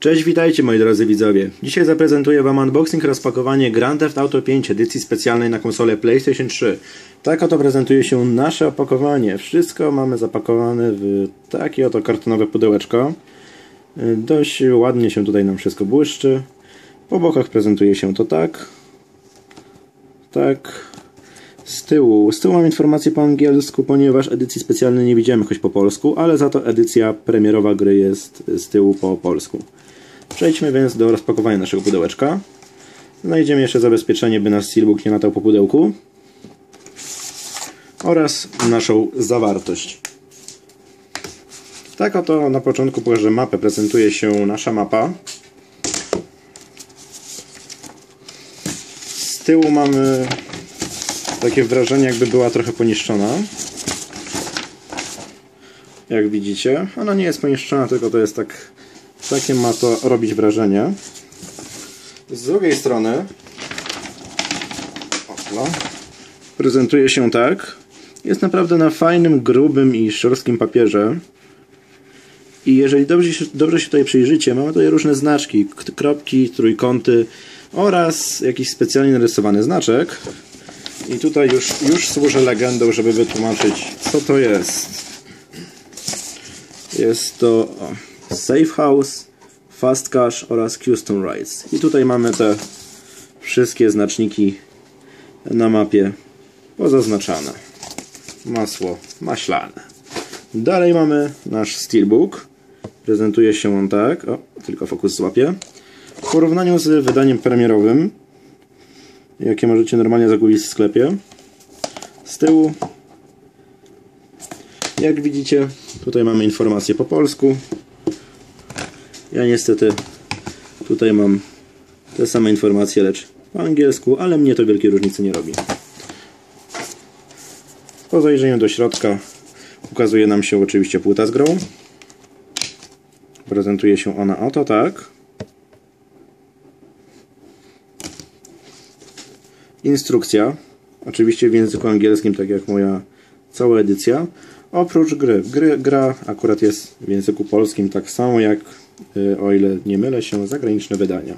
Cześć, witajcie moi drodzy widzowie. Dzisiaj zaprezentuję Wam unboxing rozpakowanie Grand Theft Auto 5 edycji specjalnej na konsolę PlayStation 3. Tak oto prezentuje się nasze opakowanie. Wszystko mamy zapakowane w takie oto kartonowe pudełeczko. Dość ładnie się tutaj nam wszystko błyszczy. Po bokach prezentuje się to tak. Tak. Z tyłu. Z tyłu mam informację po angielsku, ponieważ edycji specjalnej nie widziałem jakoś po polsku, ale za to edycja premierowa gry jest z tyłu po polsku. Przejdźmy więc do rozpakowania naszego pudełeczka. Znajdziemy jeszcze zabezpieczenie, by nasz steelbook nie latał po pudełku. Oraz naszą zawartość. Tak oto na początku pokażę mapę. Prezentuje się nasza mapa. Z tyłu mamy takie wrażenie, jakby była trochę poniszczona. Jak widzicie, ona nie jest poniszczona, tylko to jest tak takie ma to robić wrażenie. Z drugiej strony opla, prezentuje się tak. Jest naprawdę na fajnym, grubym i szorstkim papierze. I jeżeli dobrze się, dobrze się tutaj przyjrzycie, mamy tutaj różne znaczki, kropki, trójkąty oraz jakiś specjalnie narysowany znaczek. I tutaj już, już służę legendą, żeby wytłumaczyć, co to jest. Jest to... Safe House, Fast Cash oraz Custom Rights. I tutaj mamy te wszystkie znaczniki na mapie pozaznaczane. Masło maślane. Dalej mamy nasz Steelbook. Prezentuje się on tak. O, tylko fokus złapie. W porównaniu z wydaniem premierowym, jakie możecie normalnie zakupić w sklepie, z tyłu jak widzicie, tutaj mamy informacje po polsku, ja niestety tutaj mam te same informacje, lecz po angielsku, ale mnie to wielkiej różnicy nie robi. Po zajrzeniu do środka ukazuje nam się oczywiście płyta z grą. Prezentuje się ona oto tak. Instrukcja, oczywiście w języku angielskim, tak jak moja cała edycja. Oprócz gry. gry gra akurat jest w języku polskim tak samo jak Y, o ile nie mylę się, zagraniczne wydania.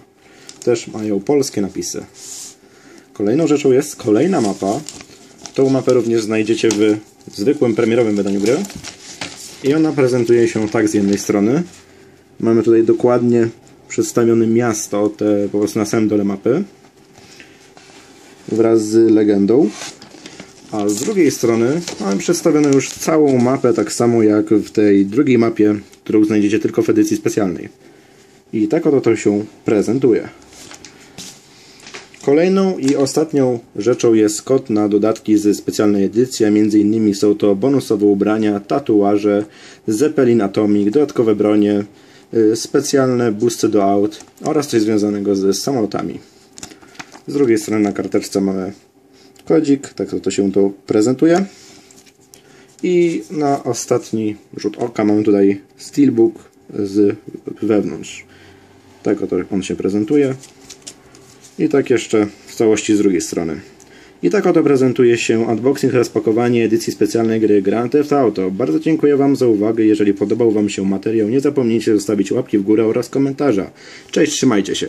Też mają polskie napisy. Kolejną rzeczą jest kolejna mapa. Tą mapę również znajdziecie w zwykłym premierowym wydaniu gry. I ona prezentuje się tak z jednej strony. Mamy tutaj dokładnie przedstawione miasto, te po prostu na samym dole mapy. Wraz z legendą. A z drugiej strony mamy przedstawioną już całą mapę, tak samo jak w tej drugiej mapie, którą znajdziecie tylko w edycji specjalnej. I tak oto to się prezentuje. Kolejną i ostatnią rzeczą jest kod na dodatki ze specjalnej edycji, a między innymi są to bonusowe ubrania, tatuaże, Zeppelin Atomic, dodatkowe bronie, y, specjalne boosty do aut oraz coś związanego z samolotami. Z drugiej strony na karteczce mamy kodzik, tak to się to prezentuje. I na ostatni rzut oka mamy tutaj Steelbook z wewnątrz. Tak oto on się prezentuje. I tak jeszcze w całości z drugiej strony. I tak oto prezentuje się unboxing rozpakowanie edycji specjalnej gry Grand Theft Auto. Bardzo dziękuję Wam za uwagę. Jeżeli podobał Wam się materiał, nie zapomnijcie zostawić łapki w górę oraz komentarza. Cześć, trzymajcie się.